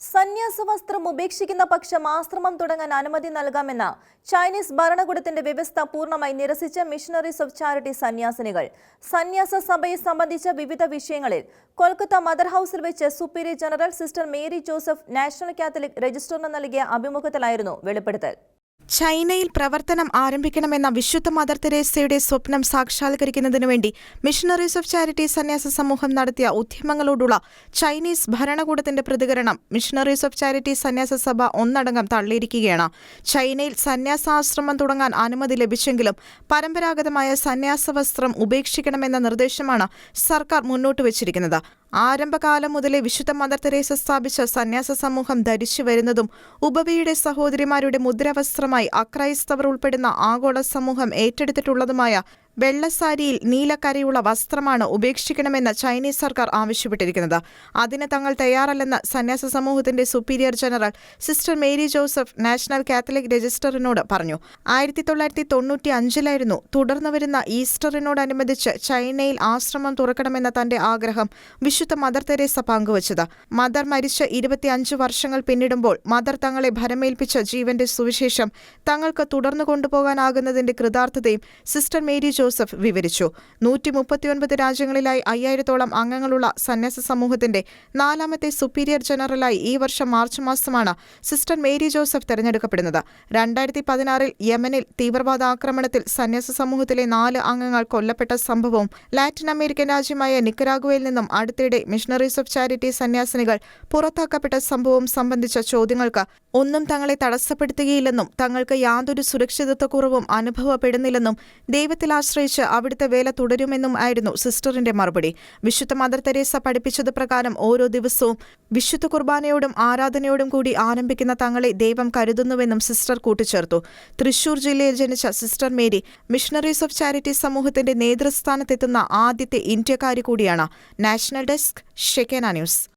സന്യാസ വസ്ത്രം ഉപേക്ഷിക്കുന്ന പക്ഷം ആശ്രമം തുടങ്ങാൻ അനുമതി നൽകാമെന്ന ചൈനീസ് ഭരണകൂടത്തിന്റെ വ്യവസ്ഥ പൂർണമായി നിരസിച്ച മിഷണറീസ് ഓഫ് ചാരിറ്റി സന്യാസിനികൾ. സന്യാസ സഭയെ സംബന്ധിച്ച വിവിധ വിഷയങ്ങളിൽ കൊൽക്കത്ത മദർ ഹൌസിൽ വെച്ച് superior general sister Mary Joseph national catholic രജിസ്റ്ററിന് നൽകിയ അഭിമുഖത്തിലായിരുന്നു വെളിപ്പെടുത്തൽ. ചൈനയിൽ പ്രവർത്തനം ആരംഭിക്കണമെന്ന വിശുദ്ധ മദർ തെരേസയുടെ സ്വപ്നം സാക്ഷാത്കരിക്കുന്നതിനു വേണ്ടി മിഷണറീസ് ഓഫ് ചാരിറ്റി സന്യാസ സമൂഹം നടത്തിയ ഉദ്യമങ്ങളോടുള്ള ചൈനീസ് ഭരണകൂടത്തിന്റെ പ്രതികരണം മിഷണറീസ് ഓഫ് ചാരിറ്റി സന്യാസ സഭ ഒന്നടങ്കം തള്ളിയിരിക്കുകയാണ്. ചൈനയിൽ സന്യാസാശ്രമം തുടങ്ങാൻ അനുമതി ലഭിച്ചെങ്കിലും പരമ്പരാഗതമായ സന്യാസ വസ്ത്രം ഉപേക്ഷിക്കണമെന്ന നിർദ്ദേശമാണ് സർക്കാർ മുന്നോട്ട് വച്ചിരിക്കുന്നത്. ആരംഭകാലം മുതലേ വിശുദ്ധ മദർ തെരേസ സ്ഥാപിച്ച സന്യാസ സമൂഹം ധരിച്ചു വരുന്നതും ഉപവിയുടെ സഹോദരിമാരുടെ മുദ്രവസ്ത്രമായി അക്രൈസ്തവർ ഉൾപ്പെടുന്ന ആഗോള സമൂഹം ഏറ്റെടുത്തിട്ടുള്ളതുമായ വെള്ളസാരിയിൽ നീലക്കരയുള്ള വസ്ത്രമാണ് ഉപേക്ഷിക്കണമെന്ന് ചൈനീസ് സർക്കാർ ആവശ്യപ്പെട്ടിരിക്കുന്നത്. അതിന് തങ്ങൾ തയ്യാറല്ലെന്ന് സന്യാസ സമൂഹത്തിന്റെ superior general sister Mary Joseph national catholic രജിസ്റ്ററിനോട് പറഞ്ഞു. ആയിരത്തി തൊള്ളായിരത്തി തൊണ്ണൂറ്റി അഞ്ചിലായിരുന്നു തുടർന്നു വരുന്ന ഈസ്റ്ററിനോടനുബന്ധിച്ച് ചൈനയിൽ ആശ്രമം തുറക്കണമെന്ന തന്റെ ആഗ്രഹം വിശുദ്ധ മദർ തെരേസ പങ്കുവച്ചത്. മദർ മരിച്ച ഇരുപത്തിയഞ്ച് വർഷങ്ങൾ പിന്നിടുമ്പോൾ മദർ തങ്ങളെ ഭരമേൽപ്പിച്ച ജീവന്റെ സുവിശേഷം തങ്ങൾക്ക് തുടർന്നു കൊണ്ടുപോകാനാകുന്നതിന്റെ കൃതാർത്ഥതയും സിസ്റ്റർ മേരി ജോസഫ് വിവരിച്ചു. നൂറ്റി മുപ്പത്തിയൊൻപത് രാജ്യങ്ങളിലായി അയ്യായിരത്തോളം അംഗങ്ങളുള്ള സന്യാസ സമൂഹത്തിന്റെ നാലാമത്തെ സുപ്പീരിയർ ജനറലായി ഈ വർഷം മാർച്ച് മാസമാണ് സിസ്റ്റർ മേരി ജോസഫ് തെരഞ്ഞെടുക്കപ്പെടുന്നത്. രണ്ടായിരത്തി പതിനാറിൽ യമനിൽ തീവ്രവാദ ആക്രമണത്തിൽ സന്യാസ സമൂഹത്തിലെ നാല് അംഗങ്ങൾ കൊല്ലപ്പെട്ട സംഭവവും ലാറ്റിൻ അമേരിക്കൻ രാജ്യമായ നിക്കരാഗുവയിൽ നിന്നും അടുത്തിടെ മിഷണറീസ് ഓഫ് ചാരിറ്റി സന്യാസിനികൾ പുറത്താക്കപ്പെട്ട സംഭവം സംബന്ധിച്ച ചോദ്യങ്ങൾക്ക് ഒന്നും തങ്ങളെ തടസ്സപ്പെടുത്തുകയില്ലെന്നും തങ്ങൾക്ക് യാതൊരു സുരക്ഷിതത്വക്കുറവും അനുഭവപ്പെടുന്നില്ലെന്നും ദൈവത്തിൽ ആശ്രയിച്ച് അവിടുത്തെ വേല തുടരുമെന്നും ആയിരുന്നു സിസ്റ്ററിന്റെ മറുപടി. വിശുദ്ധ മദർ തെരേസ പഠിപ്പിച്ചത് പ്രകാരം ഓരോ ദിവസവും വിശുദ്ധ കുർബാനയോടും ആരാധനയോടും കൂടി ആരംഭിക്കുന്ന തങ്ങളെ ദൈവം കരുതുന്നുവെന്നും സിസ്റ്റർ കൂട്ടിച്ചേർത്തു. തൃശൂർ ജില്ലയിൽ ജനിച്ച sister Mary missionaries of charity സമൂഹത്തിന്റെ നേതൃസ്ഥാനത്തെത്തുന്ന ആദ്യത്തെ ഇന്ത്യക്കാരി കൂടിയാണ്. National desk Shekinah news.